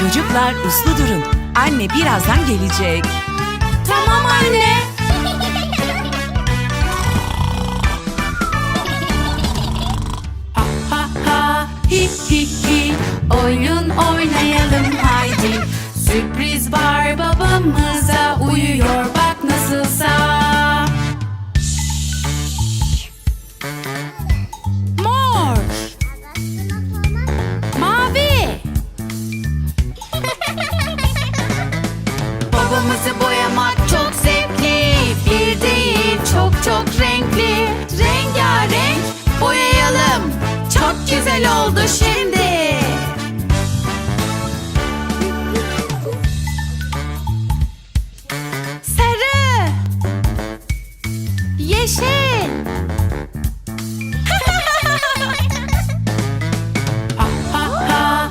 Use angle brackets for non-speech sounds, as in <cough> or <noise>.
Çocuklar uslu durun. Anne birazdan gelecek. Tamam anne. Ha ha ha hi hi hi Oyun oynayalım haydi Sürpriz var babamıza Dünyamızı boyamak çok zevkli. Bir değil çok çok renkli. Rengarenk boyayalım. Çok güzel oldu şimdi. Sarı Yeşil. <laughs> Ah, ah, ah.